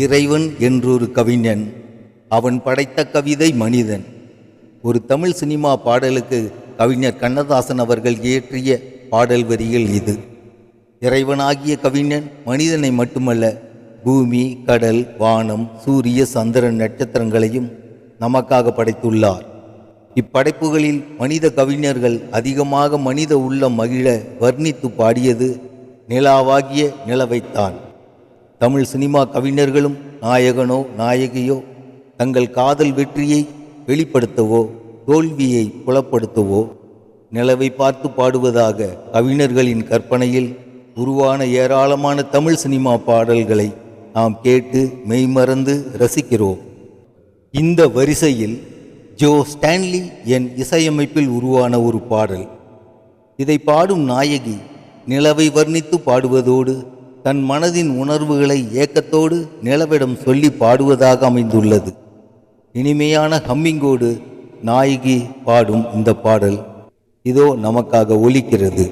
இறைவன் என்றொரு கவிஞன் அவன் படைத்த கவிதை மனிதன். ஒரு தமிழ் சினிமா பாடலுக்கு கவிஞர் கண்ணதாசன் அவர்கள் இயற்றிய பாடல் வரியில் இது. இறைவனாகிய கவிஞன் மனிதனை மட்டுமல்ல பூமி கடல் வானம் சூரிய சந்திரன் நட்சத்திரங்களையும் நமக்காக படைத்துள்ளார். இப்படைப்புகளில் மனித கவிஞர்கள் அதிகமாக மனித உள்ளம் மகிழ வர்ணித்து பாடியது நிலாவாகிய நிலவைத்தான். தமிழ் சினிமா கவிஞர்களும் நாயகனோ நாயகியோ தங்கள் காதல் வெற்றியை வெளிப்படுத்தவோ தோல்வியை புலப்படுத்தவோ நிலவை பார்த்து பாடுவதாக கவிஞர்களின் கற்பனையில் உருவான ஏராளமான தமிழ் சினிமா பாடல்களை நாம் கேட்டு மெய்மறந்து ரசிக்கிறோம். இந்த வரிசையில் ஜோ ஸ்டான்லி என் இசையமைப்பில் உருவான ஒரு பாடல். இதை பாடும் நாயகி நிலவை வர்ணித்து பாடுவதோடு தன் மனதின் உணர்வுகளை ஏக்கத்தோடு நிலவிடம் சொல்லி பாடுவதாக அமைந்துள்ளது. இனிமையான ஹம்மிங்கோடு நாயகி பாடும் இந்த பாடல் இதோ நமக்காக ஒலிக்கிறது.